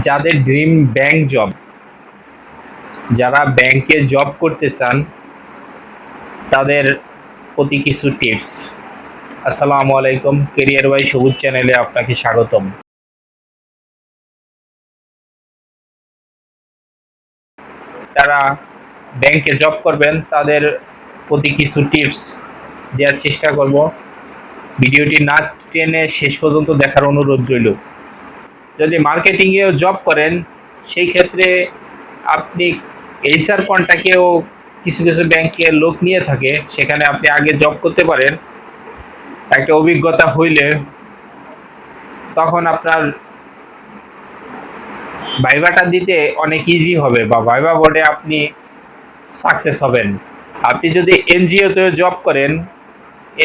যাদের dream bank job যারা ব্যাংকে জব করতে চান, তাদের প্রতি কিছু টিপস আসসালামু আলাইকুম কেরিয়ার ওয়াই সবুজ চ্যানেলে আপনাকে স্বাগতম। যারা ব্যাংকে জব করবেন, তাদের প্রতি কিছু টিপস দেওয়ার চেষ্টা করব। ভিডিওটি না টেনে শেষ পর্যন্ত দেখার অনুরোধ রইল। যদি মার্কেটিংয়েও জব করেন, সেই ক্ষেত্রে আপনি এইচআর কন্টাকেও কিছু কিছু ব্যাংকে লোক নিয়ে থাকে, সেখানে আপনি আগে জব করতে পারেন। একটা অভিজ্ঞতা হইলে তখন আপনার ভাইভাটা দিতে অনেক ইজি হবে বা ভাইভা বোর্ডে আপনি সাকসেস হবেন। আপনি যদি এনজিওতে জব করেন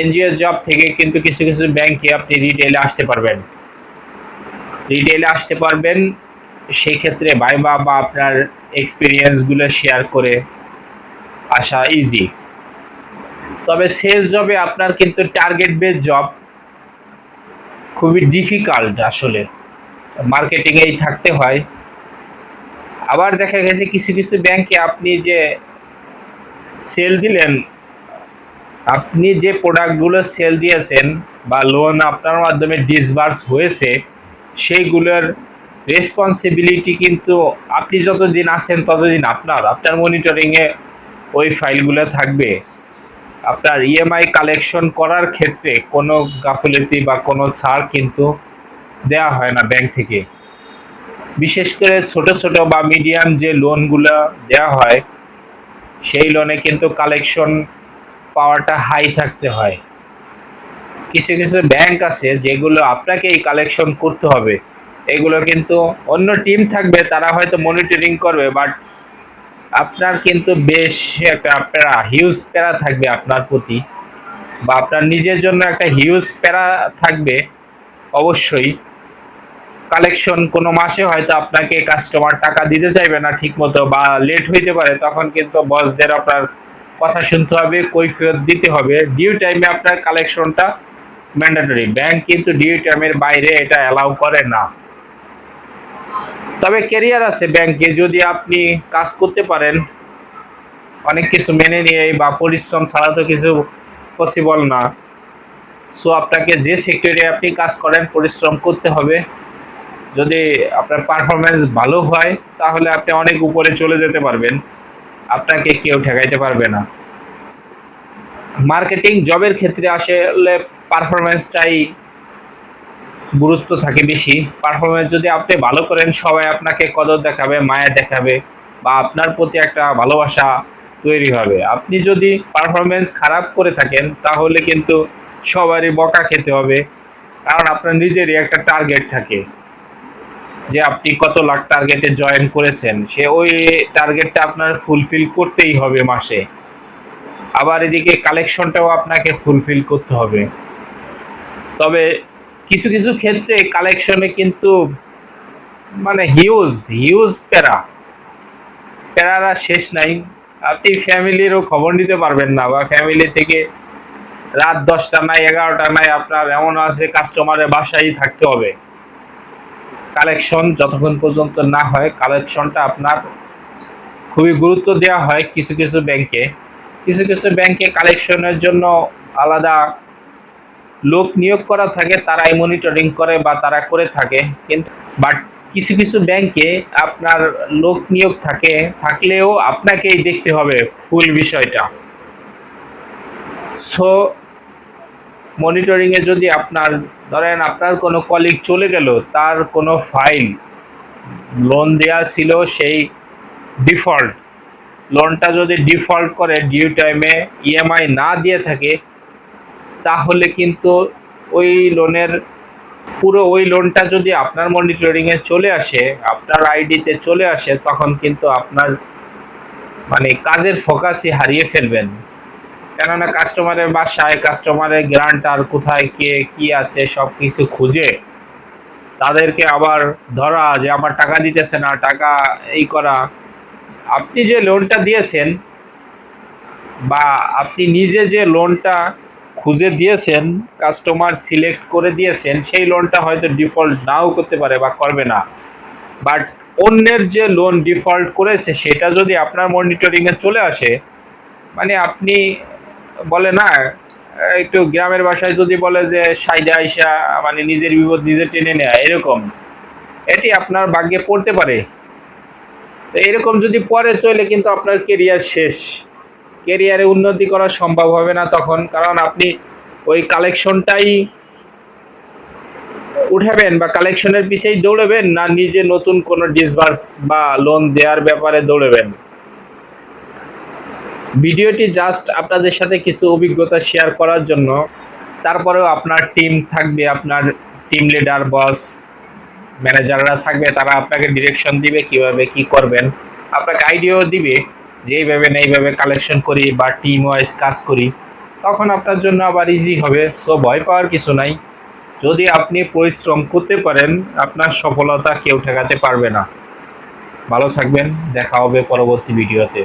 এনজিও জব থেকে কিন্তু কিছু কিছু ব্যাংকে আপনি রিটেলে আসতে পারবেন। রিটেলে আসতে পারবেন। সেই ক্ষেত্রে ভাইবা বা আপনার এক্সপিরিয়েন্সগুলো শেয়ার করে আসা ইজি তবে সেলস জবে আপনার কিন্তু টার্গেট বেস জব খুবই ডিফিকাল্ট আসলে। মার্কেটিংয়েই থাকতে হয়। আবার দেখা গেছে কিছু কিছু ব্যাংকে আপনি যে সেল দিলেন, আপনি যে প্রোডাক্টগুলো সেল দিয়েছেন বা লোন আপনার মাধ্যমে ডিসবার্স হয়েছে সেইগুলোর রেসপন্সিবিলিটি কিন্তু আপনি যতদিন আছেন ততদিন আপনার। আপনার মনিটরিংয়ে ওই ফাইলগুলো থাকবে। আপনার ইএমআই কালেকশন করার ক্ষেত্রে কোনো গাফিলতি বা কোনো ছাড় কিন্তু দেওয়া হয় না ব্যাংক থেকে। বিশেষ করে ছোট ছোট বা মিডিয়াম যে লোনগুলো দেওয়া হয়, সেই লোনে কিন্তু কালেকশন পাওয়াটা হাই থাকতে হয়। কিছু কিছু ব্যাংক আছে যেগুলো আপনাকে এই কালেকশন করতে হবে। এগুলো কিন্তু অন্য টিম থাকবে, তারা হয়তো মনিটরিং করবে বাট আপনার কিন্তু বেশ একটা প্যারা হিউজ প্যারা থাকবে আপনার প্রতি। বা আপনার নিজের জন্য একটা হিউজ প্যারা থাকবে, অবশ্যই। কালেকশন কোনো মাসে হয়তো আপনাকে কাস্টমার টাকা দিতে চাইবে না ঠিকমতো, বা লেট হইতে পারে, তখন কিন্তু বসদের আপনার কথা শুনতে হবে, কৈফিয়ত দিতে হবে। ডিউ টাইমে আপনার কালেকশনটা ম্যান্ডেটরি ব্যাংক কিন্তু ডিউ টাইমের বাইরে এটা অ্যালাউ করে না। তবে ক্যারিয়ার আছে ব্যাংকে যদি আপনি কাজ করতে পারেন, অনেক কিছু মেনে নিয়ে বা পরিশ্রম ছাড়া তো কিছু পসিবল না। সো আপনাকে যে সেক্টরে আপনি কাজ করেন, পরিশ্রম করতে হবে। যদি আপনার পারফরমেন্স ভালো হয়, তাহলে আপনি অনেক উপরে চলে যেতে পারবেন। আপনাকে কেউ ঠেকাইতে পারবে না। মার্কেটিং জবের ক্ষেত্রে আসলে পারফরমেন্সটাই গুরুত্ব থাকে বেশি। পারফরমেন্স যদি আপনি ভালো করেন, সবাই আপনাকে কদর দেখাবে, মায়া দেখাবে বা আপনার প্রতি একটা ভালোবাসা তৈরি হবে। আপনি যদি পারফরমেন্স খারাপ করে থাকেন, তাহলে কিন্তু সবারই বকা খেতে হবে। কারণ আপনার নিজেরই একটা টার্গেট থাকে যে আপনি কত লাখ টার্গেটে জয়েন করেছেন। সে ওই টার্গেটটা আপনার ফুলফিল করতেই হবে মাসে। আবার এদিকে কালেকশনটাও আপনাকে ফুলফিল করতে হবে। তবে কিছু কিছু ক্ষেত্রে কালেকশনে কিন্তু মানে হিউজ হিউজ প্যারা। প্যারারা শেষ নাই। আপনি ফ্যামিলিরও খবর নিতে পারবেন না বা ফ্যামিলি থেকে রাত দশটা নাই, এগারোটা নাই, আপনার এমন আছে কাস্টমারের বাসায় থাকতে হবে। কালেকশন যতক্ষণ পর্যন্ত না হয় কালেকশনটা আপনার খুবই গুরুত্ব দেওয়া হয় কিছু কিছু ব্যাংকে কিছু কিছু ব্যাংকে কালেকশনের জন্য আলাদা লোক নিয়োগ করা থাকে, তারাই মনিটরিং করে বা তারা করে থাকে। কিন্তু বাট কিছু কিছু ব্যাংকে আপনার লোক নিয়োগ থাকে, থাকলেও আপনাকেই দেখতে হবে ফুল বিষয়টা। সো মনিটরিংয়ে যদি আপনার, ধরেন আপনার কোনো কলিগ চলে গেল, তার কোনো ফাইল লোন দেওয়া ছিল সেই ডিফল্ট লোনটা যদি ডিফল্ট করে ডিউ টাইমে ইএমআই না দিয়ে থাকে তাহলে কিন্তু ওই লোনের পুরো ওই লোনটা যদি আপনার মনিটরিংয়ে চলে আসে, আপনার আইডিতে চলে আসে, তখন কিন্তু আপনার মানে কাজের ফোকাসই হারিয়ে ফেলবেন। কেননা কাস্টমারের বাসায় কাস্টমারের গ্রান্ট আর কোথায় কে কি আছে সব কিছু খুঁজে তাদেরকে আবার ধরা যে আমার টাকা দিতেছে না, টাকা এই করা। আপনি যে লোনটা দিয়েছেন বা আপনি নিজে যে লোনটা খুঁজে দিয়েছেন কাস্টমার সিলেক্ট করে দিয়েছেন, সেই লোনটা হয়তো ডিফল্ট নাও করতে পারে বা করবে না। বাট অন্যের যে লোন ডিফল্ট করেছে, সেটা যদি আপনার মনিটরিংয়ে চলে আসে মানে আপনি বলে না, একটু গ্রামের ভাষায় যদি বলে যে, সাইডে আইসা মানে নিজের বিপদ নিজে টেনে নেয়া, এরকম, এটি আপনার ভাগ্যে পড়তে পারে। তো এরকম যদি পরে চলে কিন্তু আপনার কেরিয়ার শেষ। কেরিয়ারে উন্নতি করা সম্ভব হবে না তখন। কারণ আপনি ওই কালেকশনটাই উঠাবেন বা কালেকশনের পিছেই দৌড়াবেন না নিজে নতুন কোনো ডিসবার্স বা লোন দেওয়ার ব্যাপারে দৌড়াবেন। ভিডিওটি জাস্ট আপনাদের সাথে কিছু অভিজ্ঞতা শেয়ার করার জন্য। তারপরেও আপনার টিম থাকবে, আপনার টিম লিডার বস ম্যানেজাররা থাকবে, তারা আপনাকে ডিরেকশন দিবে কীভাবে কি করবেন, আপনাকে আইডিয়াও দিবে। যে এইভাবে না এইভাবে কালেকশন করি বা টিম ওয়াইজ কাজ করি, তখন আপনার জন্য আবার ইজি হবে। সো ভয় পাওয়ার কিছু নাই। যদি আপনি পরিশ্রম করতে পারেন, আপনার সফলতা কেউ ঠেকাতে পারবে না। ভালো থাকবেন। দেখা হবে পরবর্তী ভিডিওতে